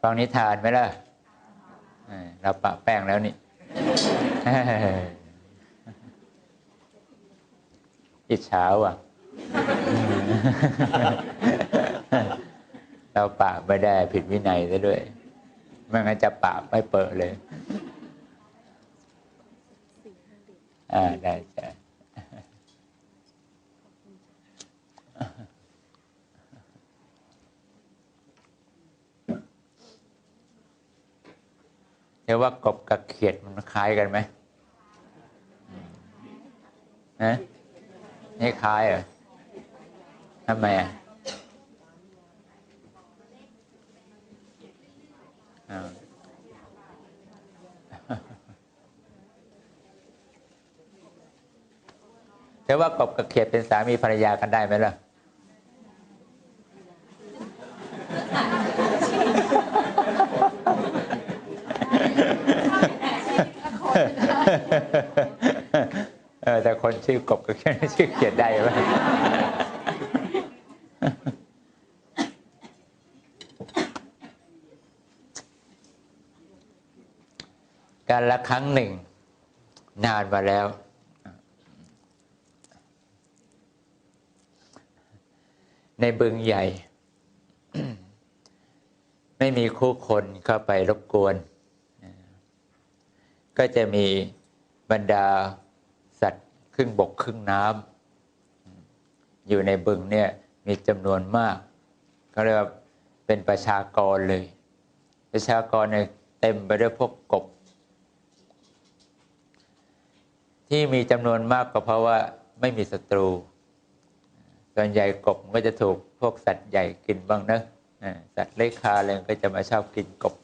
ฟังนิทานไหมล่ะเออเราปะแป้งแล้วนี่ อิจฉาว่ะ เราปะไม่ได้ผิดวินัยซะด้วยไม่งั้นจะปะไม่เปิดเลย อ่า ได้จ้ะ เรียกว่ากบกับเขียดมันคล้ายกันไหมนะไม่คล้ายเหรอทำไมอะอ่าแต่ว่ากบกับเขียดเป็นสามีภรรยากันได้ไหมล่ะ เออแต่คน ชื่อกบกับเขียดชื่อเขียดได้ไหมการละครั้งหนึ่ง นานมาแล้ว ในบึงใหญ่ ไม่มีคู่คนเข้าไปรบกวน ก็จะมีบรรดา ครึ่งบกครึ่งน้ำอยู่ในบึงเนี่ยมีจำนวนมากเขาเรียกว่าเป็นประชากรเลย ประชากรเนี่ยเต็มไปด้วยพวกกบ ที่มีจำนวนมากก็เพราะว่าไม่มีศัตรู ส่วนใหญ่กบก็จะถูกพวกสัตว์ใหญ่กินบ้างนะสัตว์เลื้อยคลานอะไรมันก็จะมาชอบกินกบ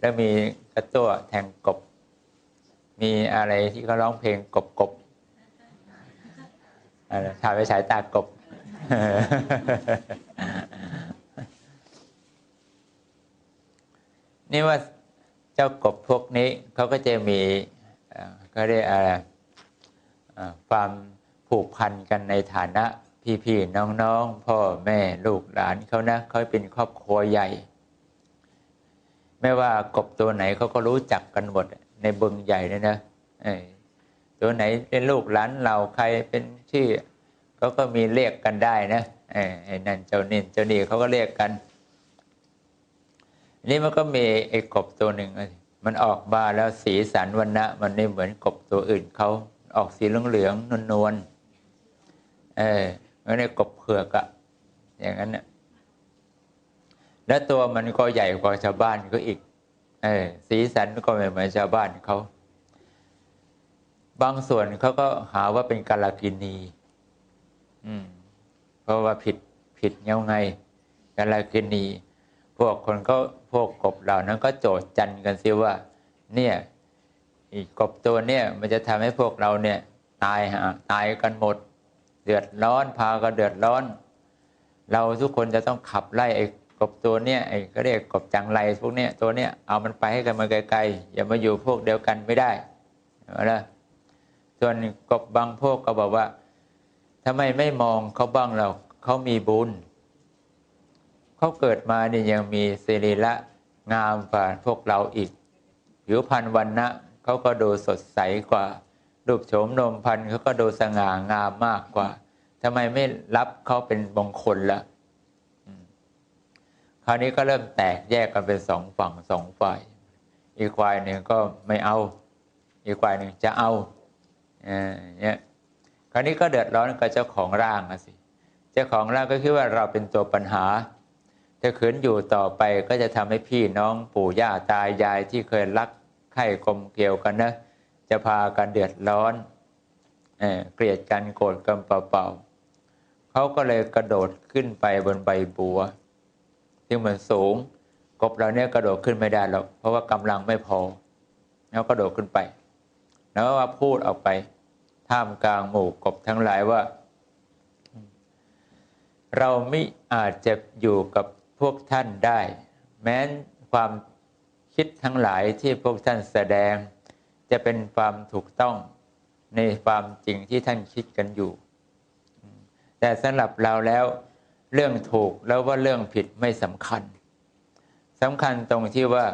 แล้วมีกระตัวแทงกบ มีอะไรที่เขาร้องเพลงกบกบอะไรทาไปฉายตากบ นี่ว่าเจ้ากบพวกนี้เขาก็จะมีเอ่อเรียกอะไรความผูกพันกันในฐานะพี่ๆน้องๆ พ่อแม่ลูกหลานเขานะเขาเป็นครอบครัวใหญ่ ไม่ว่ากบตัวไหนเขาก็รู้จักกันหมด ในบึงใหญ่เลยนะเออตัวไหนเป็นลูกหลานเราใครเป็นชื่อเขาก็มีเรียกกันได้นะไอ้นั่นเจ้านี่เจ้านี่เขาก็เรียกกัน นี่มันก็มีไอ้กบตัวหนึ่งมันออกมาแล้วสีสันวันนะมันไม่เหมือนกบตัวอื่นเขาออกสีเหลืองๆนวลๆเออมันในกบเผือกอะอย่างนั้นน่ะและตัวมันก็ใหญ่กว่าชาวบ้านก็อีก เออสีสันก็ไม่เหมือนชาวบ้านเขา บางส่วนเขาก็หาว่าเป็นกาลกินีอืม เพราะว่าผิดผิดเงไงกาลกินี พวกคนก็พวกกบเหล่านั้นก็โจดจันกันซิว่า เนี่ยอีกบตัวเนี่ย มันจะทำให้พวกเราเนี่ย ตายฮะตายกันหมด เดือดร้อนพาก็เดือดร้อน เราทุกคนจะต้องขับไล่ไอ้ กบตัวเนี้ยไอ้ก็เรียกกบจังไรพวกเนี้ยตัวเนี้ยเอามันไปให้กันมาไกลๆอย่ามาอยู่พวกเดียวกันไม่ได้เอาละส่วนกบบางพวกก็บอกว่าทำไมไม่มองเขาบ้างเราเขามีบุญเขาเกิดมาเนี่ยยังมีสิริละงามกว่าพวกเราอีกผิวพรรณวันนะเขาก็ดูสดใสกว่ารูปโฉมนมพันธ์เขาก็ดูสง่างามมากกว่าทำไมไม่รับเขาเป็นมงคลละอืม คราวนี้ก็เริ่มแตกแยกกันเป็นสองฝั่งสองฝ่าย อีกฝ่ายหนึ่งก็ไม่เอา อีกฝ่ายหนึ่งจะเอาเนี่ยคราวนี้ก็เดือดร้อนกับเจ้าของร่างสิ เจ้าของร่างก็คิดว่าเราเป็นตัวปัญหา ถ้าขืนอยู่ต่อไปก็จะทำให้พี่น้องปู่ย่าตายายที่เคยรักใคร่กลมเกลียวกันนะ จะพากันเดือดร้อนเอเกลียดกันโกรธกันเปล่าๆเขาก็เลยกระโดดขึ้นไปบนใบบัว ซึ่มันสูง กบเราเนี่ยกระโดดขึ้นไม่ได้หรอกเพราะว่ากำลังไม่พอ แล้วกระโดดขึ้นไป แล้วว่าพูดออกไป ท่ามกลางหมู่กบทั้งหลายว่า เราไม่อาจจะอยู่กับพวกท่านได้ แม้นความคิดทั้งหลายที่พวกท่านแสดง จะเป็นความถูกต้องในความจริงที่ท่านคิดกันอยู่ แต่สำหรับเราแล้ว เรื่องถูกแล้วว่าเรื่องผิดไม่สำคัญสำคัญตรงที่ว่า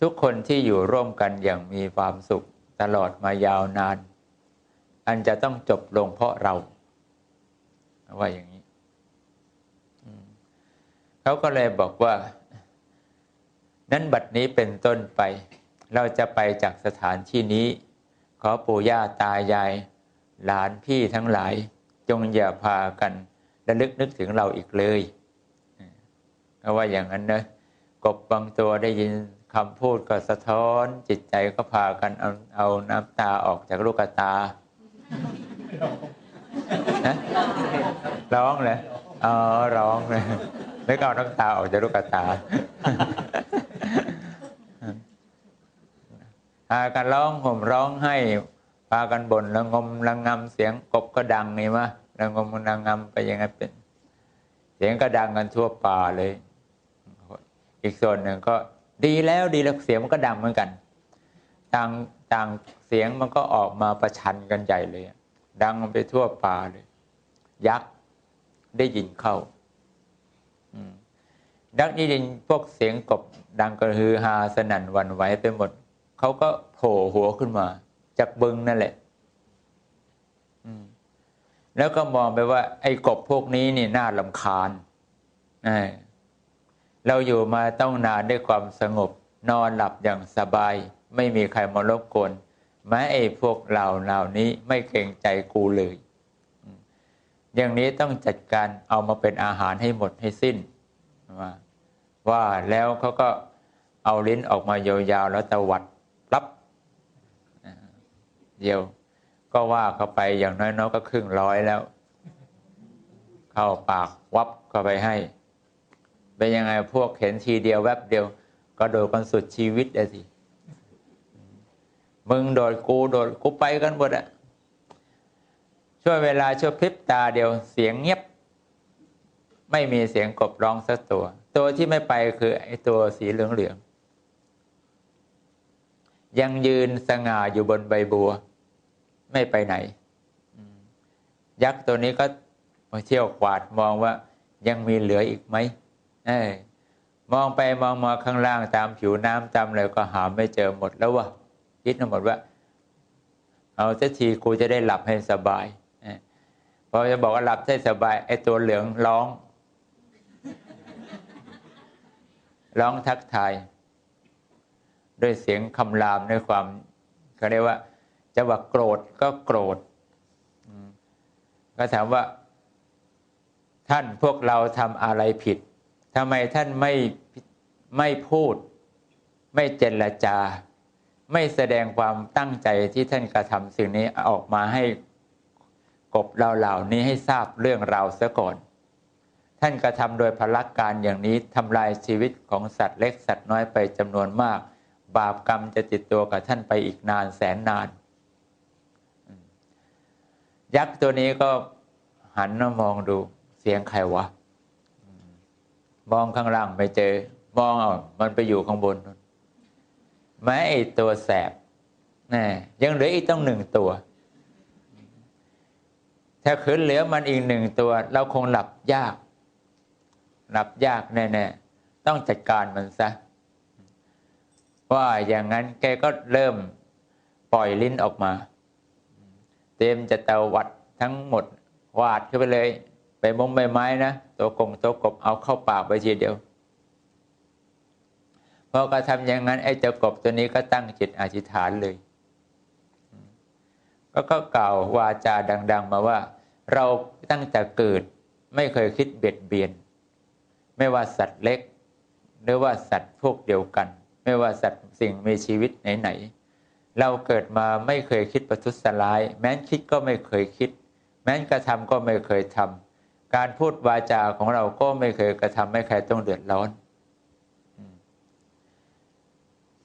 ทุกคนที่อยู่ร่วมกันอย่างมีความสุขตลอดมายาวนาน อันจะต้องจบลงเพราะเรา ว่าอย่างนี้เขาก็เลยบอกว่า นั้นบัดนี้เป็นต้นไป เราจะไปจากสถานที่นี้ ขอปู่ย่าตายาย หลานพี่ทั้งหลาย จงอย่าพากัน ระลึกนึกถึงเราอีกเลยเพราะว่าอย่างนั้นนะกบบางตัวได้ยินคำพูดก็สะท้อนจิตใจก็พากันเอาเอาน้ำตาออกจากลูกตาร้องเลยอ๋อร้องเลยแล้วก็เอาน้ำตาออกจากลูกตาพากันร้องห่มร้องให้พากันบ่นระงมระงำเสียงกบก็ดังนี่มะ ระงมระงงำไปยังไงเป็น เสียงก็ดังกันทั่วป่าเลย อีกส่วนหนึ่งก็ดีแล้วดีแล้วเสียงมันก็ดังเหมือนกันต่างต่างเสียงมันก็ออกมาประชันกันใหญ่เลย ดังไปทั่วป่าเลย ยักษ์ได้ยินเข้าดักนี่ยินพวกเสียงกบดังกระฮือฮาสนั่นวันไหวไปหมด เขาก็โผล่หัวขึ้นมา จากบึงนั่นแหละ แล้วก็มองไปว่า ไอ้กบพวกนี้นี่น่าลำคาญเราอยู่มาต้องนานด้วยความสงบ นอนหลับอย่างสบาย ไม่มีใครมารบกวนแม้ไอ้พวกเหล่าเหล่านี้ไม่เกรงใจกูเลย อย่างนี้ต้องจัดการเอามาเป็นอาหารให้หมดให้สิ้นว่าว่าแล้วเขาก็เอาลิ้นออกมายาวๆแล้วตะวัดรับเดียว ก็ว่าเข้าไปอย่างน้อยๆก็ครึ่งร้อยแล้ว เข้าปากวับเข้าไปให้ เป็นยังไงพวกเห็นทีเดียวแวบเดียว ก็โดดกันสุดชีวิตเลยสิมึงโดดกูโดดกูไปกันหมดอะช่วยเวลาช่วยพริบตาเดียวเสียงเงียบ ไม่มีเสียงกบร้องสักตัว ตัวที่ไม่ไปคือไอ้ตัวสีเหลืองเหลืองยังยืนสง่าอยู่บนใบบัว ไม่ไปไหน ยักษ์ตัวนี้ก็มาเที่ยวกวาดมองว่ายังมีเหลืออีกไหมอมองไปมองมาข้างล่างตามผิวน้ำตามอะไรก็หาไม่เจอหมดแล้ววะคิดหมดว่า เอาสักทีกูจะได้หลับให้สบายพอจะบอกว่าหลับให้สบาย ไอ้ตัวเหลืองร้อง ร้องทักทาย ด้วยเสียงคำรามด้วยความเขาเรียกว่า จะว่าโกรธก็โกรธก็ถามว่า ท่านพวกเราทำอะไรผิดทำไมท่านไม่ไม่พูด ไม่เจรจา ไม่แสดงความตั้งใจที่ท่านกระทำสิ่งนี้ออกมาให้กบเราเหล่านี้ให้ทราบเรื่องราวซะก่อน ท่านกระทำโดยพลักการอย่างนี้ทำลายชีวิตของสัตว์เล็กสัตว์น้อยไปจำนวนมาก บาปกรรมจะติดตัวกับท่านไปอีกนานแสนนาน ยักษ์ตัวนี้ก็หันมามองดูเสียงใครวะ มองข้างล่างไม่เจอ มองเอามันไปอยู่ข้างบนแม้ไอตัวแสบน่ยังเหลืออีกต้องหนึ่งตัว ถ้าขืนเหลือมันอีกหนึ่งตัว เราคงหลับยาก หลับยากแน่ๆต้องจัดการมันซะว่าอย่างนั้นแกก็เริ่มปล่อยลิ้นออกมา เต็มจะตะวัดทั้งหมดวาดขึ้นไปเลย ไปมงใบไม้นะตัวกงตัวกบเอาเข้าปากไปทีเดียวพอก็ทำอย่างนั้นไอ้เจ้ากบตัวนี้ก็ตั้งจิตอธิษฐานเลย ก็ก็กล่าววาจาดัง ๆ มาว่า เราตั้งแต่เกิดไม่เคยคิดเบียดเบียน ไม่ว่าสัตว์เล็ก หรือว่าสัตว์พวกเดียวกัน ไม่ว่าสัตว์สิ่งมีชีวิตไหนๆ เราเกิดมาไม่เคยคิดประทุษร้าย แม้นคิดก็ไม่เคยคิด แม้นกระทำก็ไม่เคยทำการพูดวาจาของเราก็ไม่เคยกระทำให้ใครต้องเดือดร้อน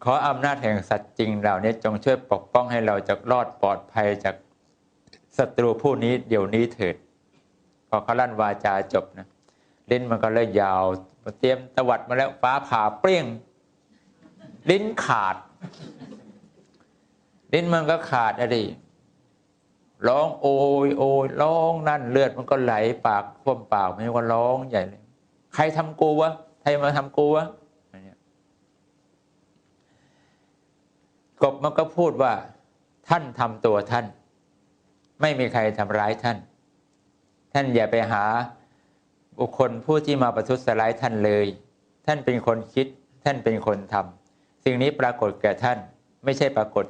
ขออำนาจแห่งสัตว์จริงเหล่านี้จงช่วยปกป้องให้เราจากรอดปลอดภัยจากศัตรูผู้นี้เดี๋ยวนี้เถิด พอเขาลั่นวาจาจบนะลิ้นมันก็เลยยาวเตรียมตวัดมาแล้วฟ้าผ่าเปรี้ยง ลิ้นขาด ลิ้นมันก็ขาดอะดิร้องโอยโอยร้องนั่นเลือดมันก็ไหลปากคว่ำปากไม่ว่าร้องใหญ่เลย ใครทำกูวะใครมาทำกูวะกบมันก็พูดว่าท่านทำตัวท่าน ไม่มีใครทำร้ายท่าน ท่านอย่าไปหาบุคคลผู้ที่มาประทุษร้ายท่านเลย ท่านเป็นคนคิด ท่านเป็นคนทำ สิ่งนี้ปรากฏแก่ท่าน ไม่ใช่ปรากฏ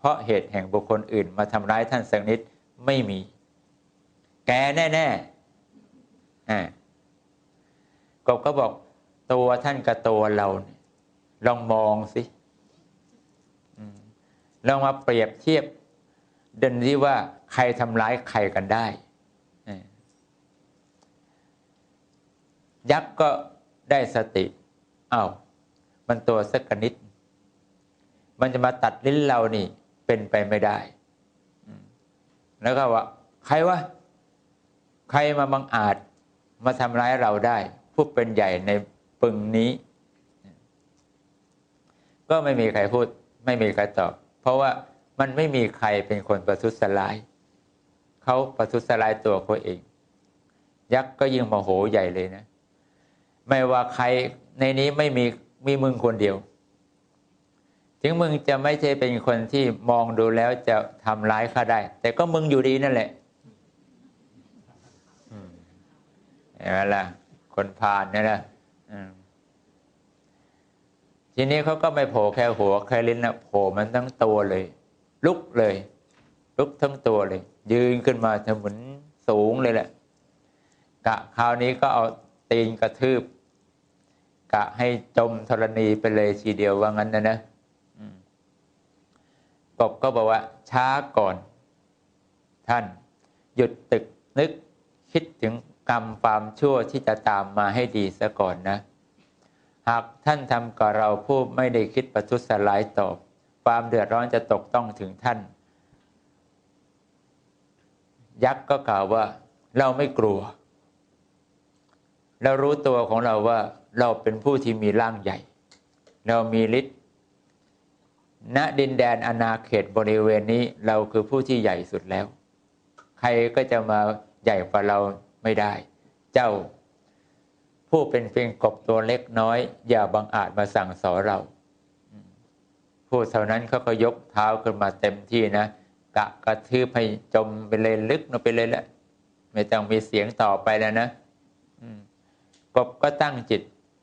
เพราะเหตุแห่งบุคคลอื่นมาทำร้ายท่านสักนิดไม่มี แกแน่ๆอ่กบก็บอกตัวท่านกับตัวเราลองมองสิลองมาเปรียบเทียบเดินที่ว่าใครทำร้ายใครกันได้ ยักษ์ก็ได้สติอา้าวมันตัวสักกนิด มันจะมาตัดลิ้นเรานี่ เป็นไปไม่ได้ แล้วก็ว่า ใครวะใครมาบังอาจมาทำร้ายเราได้ ผู้เป็นใหญ่ในปึงนี้ ก็ไม่มีใครพูด ไม่มีใครตอบ เพราะว่ามันไม่มีใครเป็นคนประทุษร้ายเขาประทุษร้ายตัวเขาเอง ยักษ์ก็ยิ่งโมโหใหญ่เลยนะ ไม่ว่าใครในนี้ไม่มีมีมึงคนเดียว ถึงมึงจะไม่ใช่เป็นคนที่มองดูแล้วจะทำร้ายข้าได้ แต่ก็มึงอยู่ดีนั่นแหละเห็นไหมล่ะ คนพาลเนี่ยนะทีนี้เขาก็ไม่โผล่แค่หัวแค่ลิ้นนะโผล่มันทั้งตัวเลย ลุกเลย ลุกทั้งตัวเลย ยืนขึ้นมาเธอเหมือนสูงเลยแหละ กะคราวนี้ก็เอาตีนกระทืบ กะให้จมธรณีไปเลยทีเดียวว่างั้นนะนะ กบก็บอกว่าช้าก่อน ท่าน หยุดตึกนึกคิดถึงกรรมความชั่วที่จะตามมาให้ดีซะก่อนนะ หากท่านทำกับเราผู้ไม่ได้คิดประทุษร้ายตอบความเดือดร้อนจะตกต้องถึงท่าน ยักษ์ก็กล่าวว่า เราไม่กลัว เรารู้ตัวของเราว่าเราเป็นผู้ที่มีร่างใหญ่ เรามีฤทธิ์ ณดินแดนอาณาเขตบริเวณนี้เราคือผู้ที่ใหญ่สุดแล้ว ใครก็จะมาใหญ่กว่าเราไม่ได้ เจ้า ผู้เป็นเพียงกบตัวเล็กน้อย อย่าบังอาจมาสั่งสอนเราพูดเท่านั้นเขาก็ยกเท้าขึ้นมาเต็มที่นะกะกระทืบให้จมไปเลยลึกลงไปเลยแหละไม่ต้องมีเสียงต่อไปแล้วนะกบก็ตั้งจิต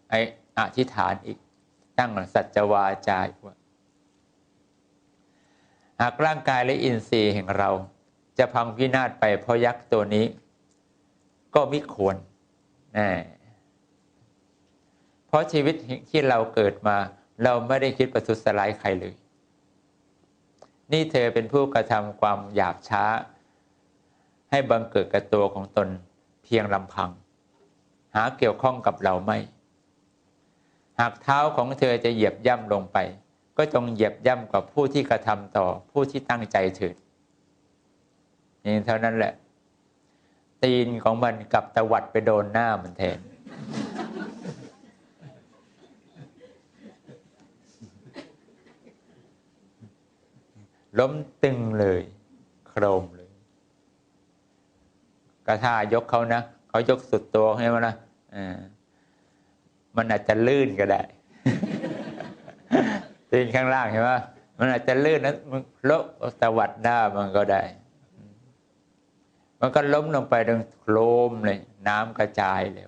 ไอ้อธิษฐานอีก ตั้งสัจวาจาว่า หากร่างกายและอินทรีย์แห่งเรา จะพังพินาศไปเพราะยักษ์ตัวนี้ ก็ไม่ควรน่เพราะชีวิตที่เราเกิดมา เราไม่ได้คิดประทุษร้ายใครเลย นี่เธอเป็นผู้กระทำความหยาบช้า ให้บังเกิดกับตัวของตนเพียงลำพัง หาเกี่ยวข้องกับเราไม่ หากเท้าของเธอจะเหยียบย่ำลงไป ก็จงเหยียบย่ำกับผู้ที่กระทำต่อผู้ที่ตั้งใจเถิดนี่เท่านั้นแหละ ตีนของมันกับตะวัดไปโดนหน้ามันแทน ล้มตึงเลย โครมเลย กระทายกเขานะเขายกสุดตัวให้มันนะอ่ามันอาจจะลื่นก็ได้ ตีนข้างล่างเห็นไหมมันอาจจะลื่นนะมันลบตะวัดหน้ามันก็ได้ มันก็ล้มลงไปดังโครมเลย น้ำกระจายเลย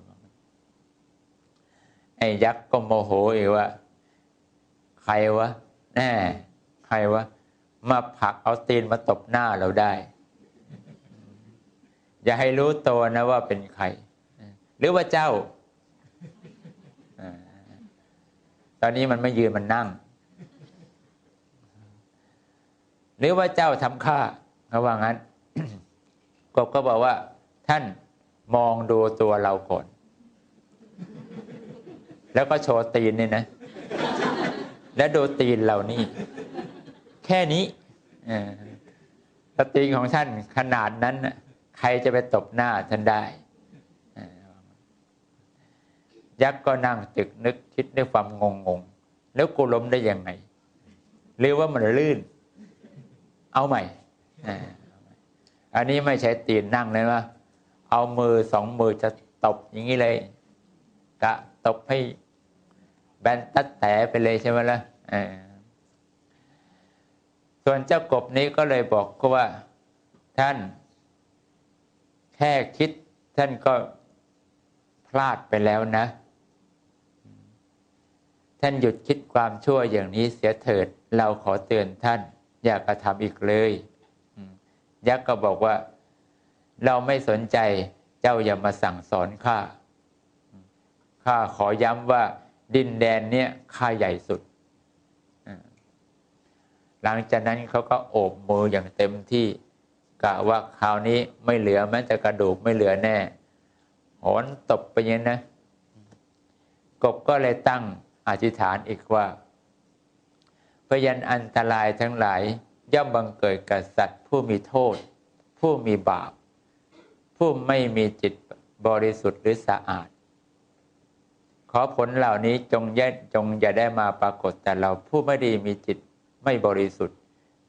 ไอ้ยักษ์ก็โมโหอีกว่า ใครวะแน่ใครวะมาผลักเอาตีนมาตบหน้าเราได้ อย่าให้รู้ตัวนะว่าเป็นใคร หรือว่าเจ้า ตอนนี้มันไม่ยืนมันนั่ง หรือว่าเจ้าทำข้าเขาว่างั้นกบก็บอกว่า ท่านมองดูตัวเราก่อน แล้วก็โชว์ตีนนี่นะ แล้วดูตีนเรานี่ แค่นี้ตีนของท่านขนาดนั้นใครจะไปตบหน้าท่านได้ยักษ์ก็นั่งตึกนึกคิดด้วยความงงง แล้วกูล้มได้ยังไง หรือว่ามันลื่น เอาใหม่ อันนี้ไม่ใช้ตีนนั่งเลยว่าเอามือสองมือจะตบอย่างนี้เลยกะตบให้แบนตัดแต่ไปเลยใช่ไหมล่ะส่วนเจ้ากบนี้ก็เลยบอกก็ว่าท่าน แค่คิดท่านก็พลาดไปแล้วนะ ท่านหยุดคิดความชั่วอย่างนี้เสียเถิด เราขอเตือนท่าน อย่ากระทำอีกเลยยักษ์ก็บอกว่า เราไม่สนใจเจ้าอย่ามาสั่งสอนข้าข้าขอย้ำว่า ดินแดนเนี่ยข้าใหญ่สุด หลังจากนั้นเขาก็โอบมืออย่างเต็มที่กะว่าคราวนี้ไม่เหลือแม้แต่กระดูกไม่เหลือแน่หอนตบไปยังนะ กบก็เลยตั้งอธิษฐานอีกว่า พยันอันตรายทั้งหลาย ย่อมบังเกิดกับสัตว์ ผู้มีโทษ ผู้มีบาป ผู้ไม่มีจิตบริสุทธิ์หรือสะอาด ขอผลเหล่านี้จงแย่จงอย่าได้มาปรากฏแต่เราผู้ไม่ดีมีจิตไม่บริสุทธิ์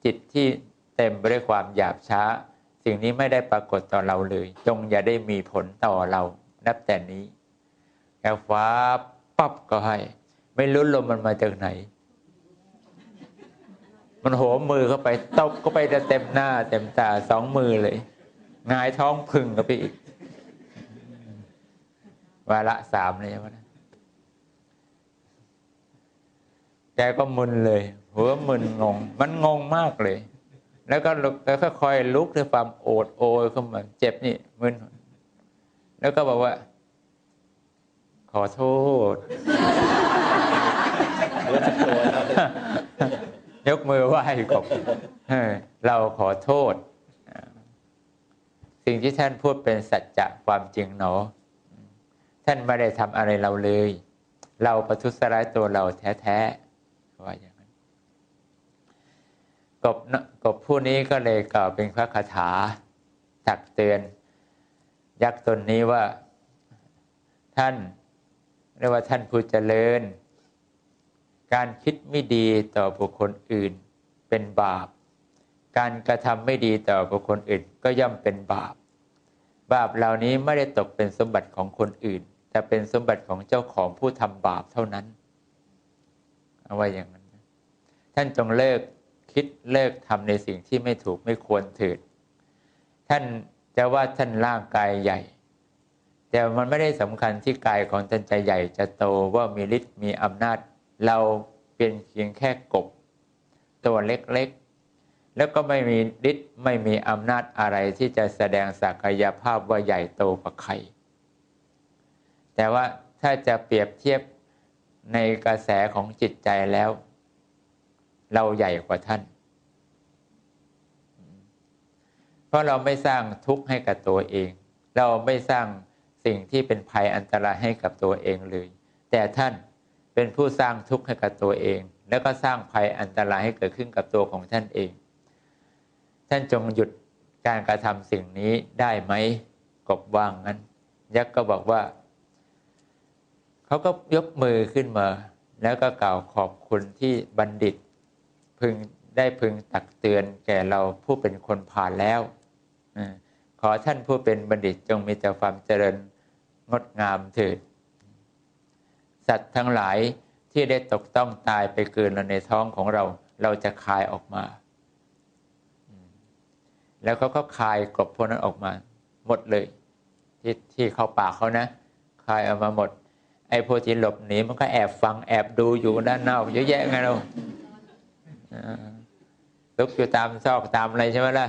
จิตที่เต็มไปด้วยความหยาบช้า สิ่งนี้ไม่ได้ปรากฏต่อเราเลย จงอย่าได้มีผลต่อเรานับแต่นี้แกฟ้าปั๊บก็ให้ ไม่รู้ลมมันมาจากไหน มันโหมมือเข้าไปตบก็ไปเต็มหน้า เต็มตาสองมือเลยงายท้องพึ่งก็ไปอีกวาระสามเลยใช่ไหมแกก็มึนเลย หัวมึนงง มันงงมากเลย แล้วก็แล้วก็คอยลุกด้วยความโอดโอยเข้ามาเจ็บนี่มึนแล้วก็บอกว่า ขอโทษ ยกมือไหว้กบเราขอโทษ สิ่งที่ท่านพูดเป็นสัจจะความจริงเนาะท่านไม่ได้ทำอะไรเราเลย เราประทุษร้ายตัวเราแท้ๆว่าอย่างนั้นกบกบผู้นี้ก็เลยกล่าวเป็นพระคาถาตักเตือน ยักษ์ตนนี้ว่า ท่านเรียกว่าท่านผู้เจริญ การคิดไม่ดีต่อบุคคลอื่นเป็นบาป การกระทำไม่ดีต่อบุคคลอื่นก็ย่อมเป็นบาป บาปเหล่านี้ไม่ได้ตกเป็นสมบัติของคนอื่น แต่เป็นสมบัติของเจ้าของผู้ทำบาปเท่านั้น เอาไว้อย่างนั้น ท่านจงเลิกคิดเลิกทำในสิ่งที่ไม่ถูกไม่ควรเถิดท่านจะว่าท่านร่างกายใหญ่ แต่มันไม่ได้สำคัญที่กายของท่านจะใหญ่จะโตว่ามีฤทธิ์มีอำนาจ เราเป็นเพียงแค่กบ ตัวเล็กๆ แล้วก็ไม่มีฤทธิ์ไม่มีอำนาจอะไรที่จะแสดงศักยภาพว่าใหญ่โตกว่าใคร แต่ว่าถ้าจะเปรียบเทียบในกระแสของจิตใจแล้ว เราใหญ่กว่าท่าน เพราะเราไม่สร้างทุกข์ให้กับตัวเอง เราไม่สร้างสิ่งที่เป็นภัยอันตรายให้กับตัวเองเลย แต่ท่าน เป็นผู้สร้างทุกข์ให้กับตัวเอง แล้วก็สร้างภัยอันตรายให้เกิดขึ้นกับตัวของท่านเอง ท่านจงหยุดการกระทำสิ่งนี้ได้ไหมกบว่างนั้น ยักษ์ก็บอกว่า เขาก็ยกมือขึ้นมา แล้วก็กล่าวขอบคุณที่บัณฑิต พึงได้พึงตักเตือนแก่เราผู้เป็นคนผ่านแล้วขอท่านผู้เป็นบัณฑิตจงมีแต่ความเจริญงดงามเถิด สัตว์ทั้งหลายที่ได้ตกต้องตายไปเกินในท้องของเรา เราจะคายออกมา แล้วเขาก็คายกบพวกนั้นออกมา หมดเลย ที่ที่เข้าปากเขานะ คายออกมาหมด ไอ้พวกที่หลบหนีมันก็แอบฟังแอบดูอยู่ด้านนอกเยอะแยะไงเราลุกอยู่ตามซอกตามอะไรใช่ไหมล่ะ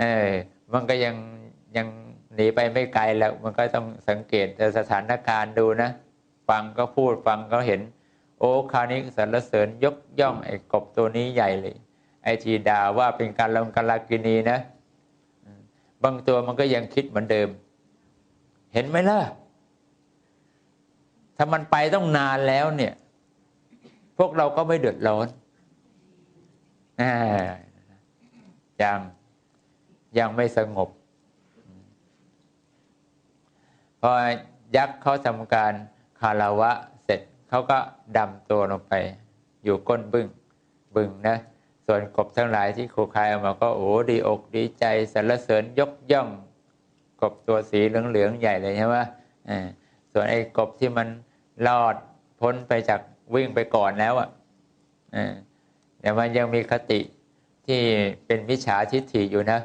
เออมันก็ยังยังหนีไปไม่ไกลแล้ว มันก็ต้องสังเกตสถานการณ์ดูนะ ฟังก็พูดฟังก็เห็น โอ้คราวนี้สรรเสริญยกย่องไอ้กบตัวนี้ใหญ่เลย ไอ้ทีด่าว่าเป็นการลงกาลากินีนะ บางตัวมันก็ยังคิดเหมือนเดิม เห็นไหมล่ะ ถ้ามันไปต้องนานแล้วเนี่ย พวกเราก็ไม่เดือดร้อนอยังยังไม่สงบพอยักษ์เขาทำการ คาราวะเสร็จเขาก็ดำตัวลงไป อยู่ก้นบึง้งบึงนะ ส่วนกบทั้งหลายที่ครูคายออกมาก็โอ้ดีอกดีใจสรรเสริญยกย่องกบตัวสีเหลืองๆใหญ่เลยใช่ไหมส่วนไอ้กบที่มันรอดพ้นไปจากวิ่งไปก่อนแล้วอะแต่มันยังมีคติที่เป็นมิจฉาทิฏฐิอยู่นะ